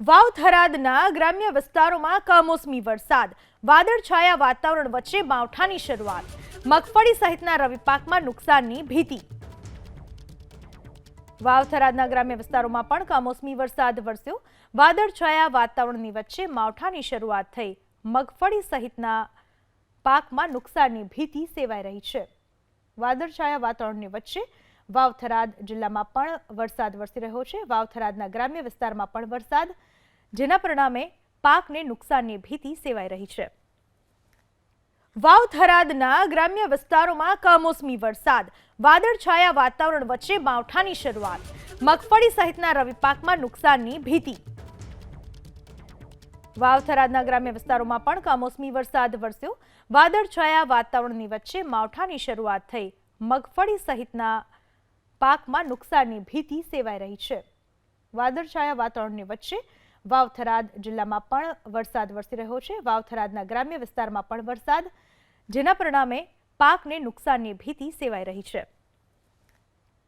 વાવ થરાદના ગ્રામ્ય વિસ્તારોમાં કમોસમી વરસાદ. વાદળછાયા વાતાવરણ વચ્ચે માવઠાની શરૂઆત. મગફળી સહિતના રવિ પાકમાં નુકસાનની ભીતિ. વાવ થરાદના ગ્રામ્ય વિસ્તારોમાં પણ કમોસમી વરસાદ વરસ્યો. વાદળછાયા વાતાવરણની વચ્ચે માવઠાની શરૂઆત થઈ. મગફળી સહિતના પાકમાં નુકસાનની ભીતિ સેવાઈ રહી છે. વાદળછાયા વાતાવરણની વચ્ચે વાવથરાદ જિલ્લામાં પણ વરસાદ વરસી રહ્યો છે. વાવથરાદના ગ્રામ્ય વિસ્તારમાં પણ વરસાદ, જેના પરિણામે પાકને નુકસાનની ભીતિ સેવાઈ રહી છે. વાવથરાદના ગ્રામ્ય વિસ્તારોમાં કમોસમી વરસાદ વાદળછાયા વાતાવરણ વચ્ચે માવઠાની શરૂઆત, મગફળી સહિતના રવિ પાકમાં નુકસાનની ભીતિ. વાવથરાદના ગ્રામ્ય વિસ્તારોમાં પણ કમોસમી વરસાદ વરસ્યો. વાદળછાયા વાતાવરણની વચ્ચે માવઠાની શરૂઆત થઈ. મગફળી સહિતના પાકમાં નુકસાનની ભીતિ સેવાઈ રહી છે. વાદળછાયા વાતાવરણની વચ્ચે વાવથરાદ જિલ્લામાં પણ વરસાદ વરસી રહ્યો છે. વાવથરાદના ગ્રામ્ય વિસ્તારમાં પણ વરસાદ, જેના પરિણામે પાકને નુકસાનની ભીતિ સેવાઈ રહી છે.